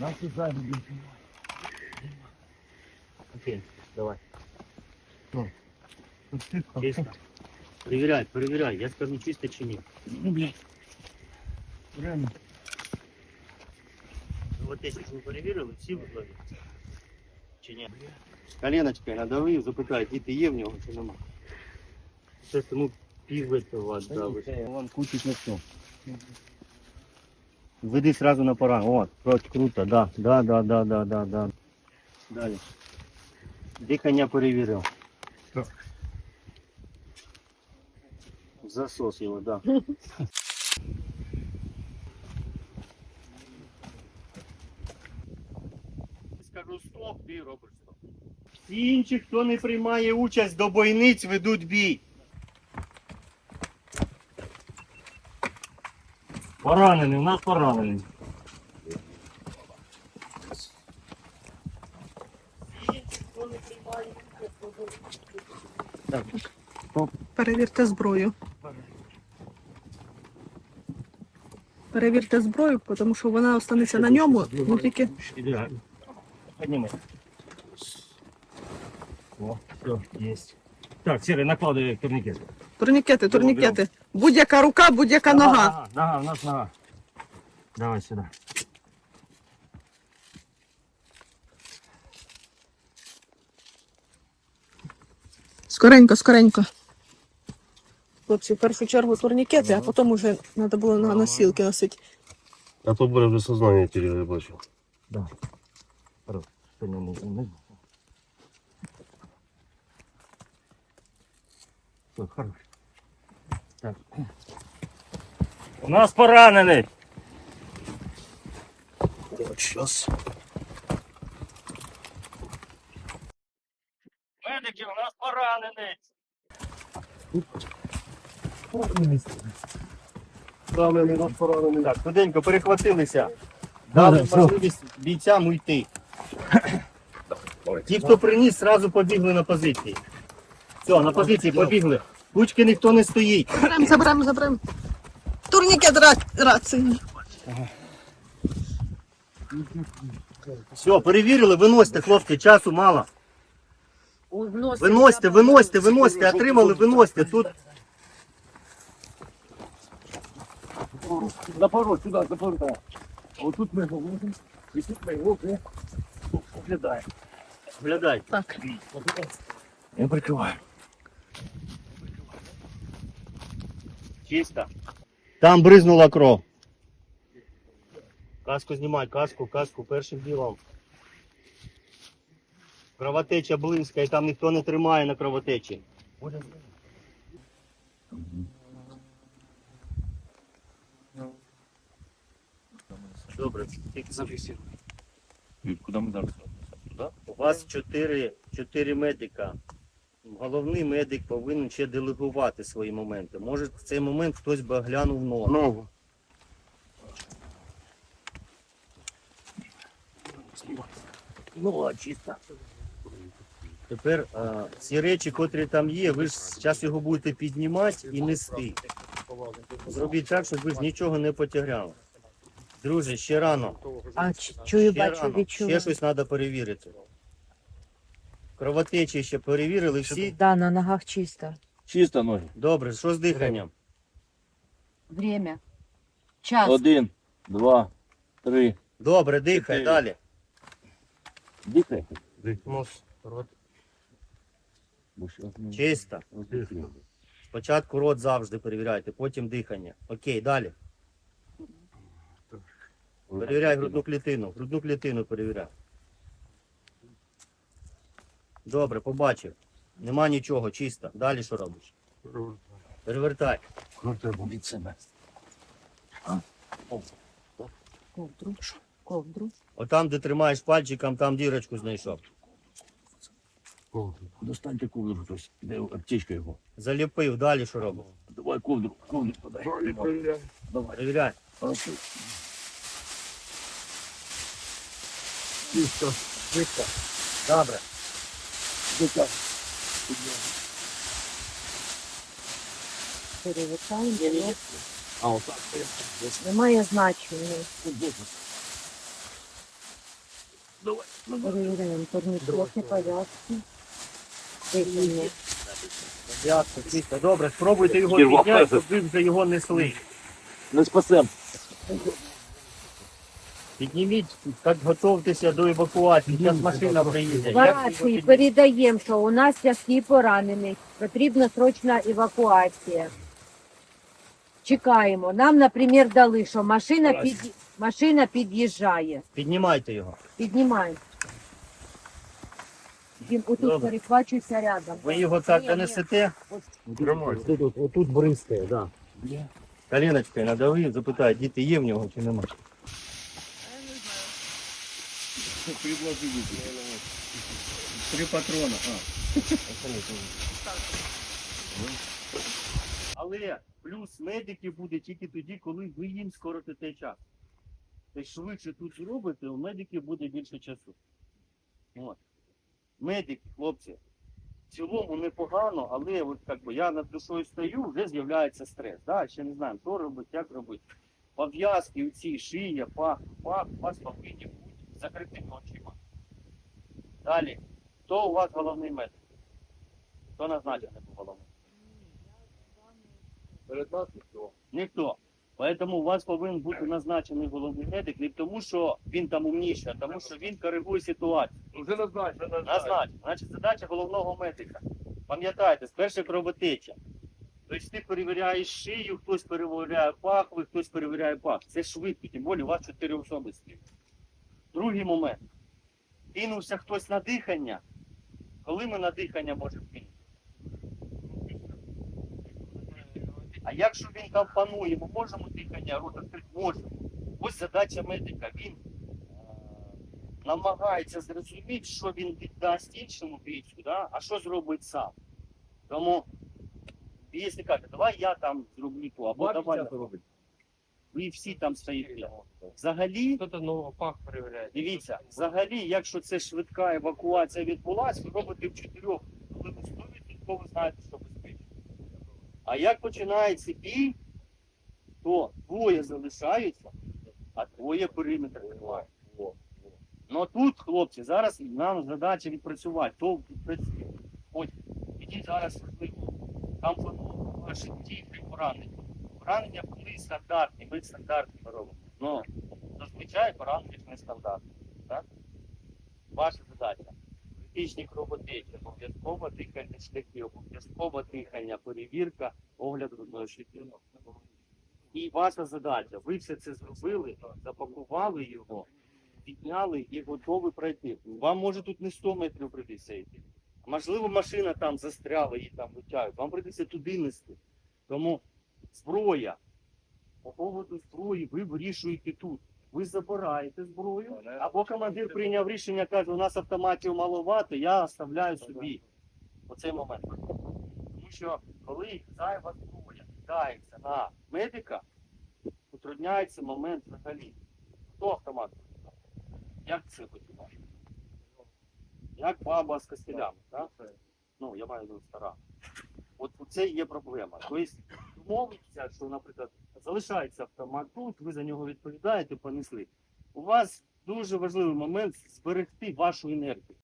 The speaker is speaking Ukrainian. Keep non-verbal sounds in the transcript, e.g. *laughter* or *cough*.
Наші зайві. Окей, давай. Тут тихо. Чисто. Перевіряй, перевіряй. Я скажу, чисто чи ні. Ну, блядь. Прямо. Ну, от те, що ви перевірили, всі вузлові. Чи ні? Коленочкою надавив, запитай, діти є в нього чи нема. Це тому піввитова дали. Вон кучить на все. Веди сразу на пора. О, вроде круто, да, да, да, да, да, да, да. Далі. Дихання перевірив. Так. Засос його, да. Скажу стоп, ти робиш стоп. Всі інші, хто не приймає участь до бойниць, ведуть бій. Поранений, у нас поранений. Так, Перевірте зброю. Перевірте зброю, тому що вона останеться на ньому, ну тільки Ідеально. О, все, есть. Так, Сірий, накладуй турнікет. Турнікети, турнікети. Будь-яка рука, будь-яка нога. Нога, нога, у нас нога. Давай сюди. Скоренько, скоренько. Хлопці, в першу чергу турнікети, а потім вже треба було на носілки носити. А то буде вже сознання теряли, я бачу. Да. Не. Все, хорош. Так. У нас поранений. От щас. Медики, у нас поранений. Поранений, нас поранений. Так, швиденько перехватилися. Дали можливість бійцям уйти. *coughs* Ті, хто приніс, одразу побігли на позиції. Все, на позиції побігли. Кучки ніхто не стоїть. Заберем, заберем, заберем. Турнікет рації. Все, перевірили, виносьте, хлопці, часу мало. Виносьте, виносьте, виносьте, отримали, виносьте. Тут Запорожь, сюди, запорожь. Отут ми говоримо. І тут ми його оглядаємо. Глядай. Так. Я прикриваю. Чисто. Там бризнула кров. Каску знімай, каску, каску першим ділом. Кровотеча близька, і там ніхто не тримає на кровотечі. Добре, тільки зафіксуй. Куди ми зараз? У вас чотири, чотири медика. Головний медик повинен ще делегувати свої моменти. Може в цей момент хтось би оглянув ногу. Ногу. Ну, чисто. Тепер а, ці речі, котрі там є, ви ж зараз його будете піднімати і нести. Зробіть так, щоб ви ж нічого не потягали. Друже, ще рано. А чую, ще бачу, рано. відчую. Ще щось треба перевірити. Кровотечі ще перевірили всі. Да, на ногах чисто. Чисто ноги. Добре, що з диханням? Время. Час. Один, два, три. Добре, дихай, Чотири. далі. Дихай. Нос, рот. Бо Чисто. Спочатку рот завжди перевіряйте, потім дихання. Окей, далі. Перевіряй грудну клітину. Грудну клітину перевіряй. Добре, побачив. Нема нічого, чисто. Далі що робиш? Перевертай. Від себе. Ковдру. Ковдру. Отам, де тримаєш пальчиком, там дірочку знайшов. Достаньте ковдру хтось. Де аптечка його? Заліпив, далі що робиш? Давай ковдру. Ковдру подай. Давай. Перевіряй. Хорошо. Чисто, швидко. Добре. Перевертаємо. А, отак. Немає значення. Давай. Перевіряємо турнікети, пов'язки. Дихання. Ясно, чисто. Добре, спробуйте його підняти, щоб ви вже його несли. Не спасем. Підніміть, так готовтеся до евакуації. Зараз машина приїде. По Як ви його рації передаємо, що у нас тяжкий поранений. Потрібна срочна евакуація. Чекаємо. Нам, наприклад, дали, що машина, під... машина під'їжджає. Піднімайте його. Піднімаємо. Він отут Добре. перехвачується рядом. Ви його так Ні, ні. донесете, Тут, тут, отут бризкає, да. коленочкою надавив, запитай, діти є в нього чи нема. Три патрона. Але плюс медики буде тільки тоді, коли ви їм скоротите час. Тобто швидше тут зробите, у медиків буде більше часу. От. Медики, хлопці, в цілому непогано, але от як би я над душою стою, вже з'являється стрес. Да? Ще не знаємо, що робити, як робити. Пов'язки у цій шия, пах, пах, у вас повинні бути закритими очима. Далі. Хто у вас головний медик? Хто назначений був головним? Перед нас ніхто. Ніхто. Поэтому у вас повинен бути назначений головний медик не тому, що він там умніший, а тому, що він коригує ситуацію. Вже назначено, назначено. Значить, задача головного медика. Пам'ятайте, спершу кровотеча. Тобто ти перевіряєш шию, хтось перевіряє пахви, хтось перевіряє пах. Це швидко, тим більше у вас чотири особи стоїть. Другий момент. Кинувся хтось на дихання. Коли ми на дихання можемо кинути? А якщо він там панує, ми можемо дихання рот відкрити? Можемо. Ось задача медика. Він е, намагається зрозуміти, що він віддасть іншому бійцю, да? а що зробить сам. Тому, якщо каже, давай я там зроблю то, або давай. Ви всі там стоїте. Взагалі, Хто-то нового пах перевіряє. дивіться, взагалі, якщо це швидка евакуація відбулася, ви робите в чотирьох, коли ви стоїте, то ви знаєте, що безпечно. А як починається бій, то двоє залишаються, а двоє периметр тримають. Ну тут, хлопці, зараз нам задача відпрацювати. То відпрацює. Ось, ідіть зараз важливо. Там воно ваші дії при пораненні. Поранення були стандартні, ми стандартні робимо. Ну, зазвичай поранення не стандартні. Так? Ваша задача. Критичні кровотечі, обов'язково дихальні шляхи, обов'язково дихання, перевірка, огляд грудної щитини. І ваша задача. Ви все це зробили, запакували його, підняли і готові пройти. Вам може тут не 100 метрів прийдеться йти. Можливо, машина там застряла, її там витягують. Вам прийдеться туди нести. Тому зброя. По поводу зброї ви вирішуєте тут. Ви забираєте зброю, або командир прийняв рішення, каже, у нас автоматів маловато, я оставляю собі. Оцей момент. Тому що коли зайва зброя кидається на медика, утрудняється момент взагалі. Хто автомат? Як це починає? Як баба з костелями, так? Ну, я маю стара. От це є проблема. Тобто домовитися, що, наприклад, залишається автомат тут, ви за нього відповідаєте, понесли. У вас дуже важливий момент зберегти вашу енергію.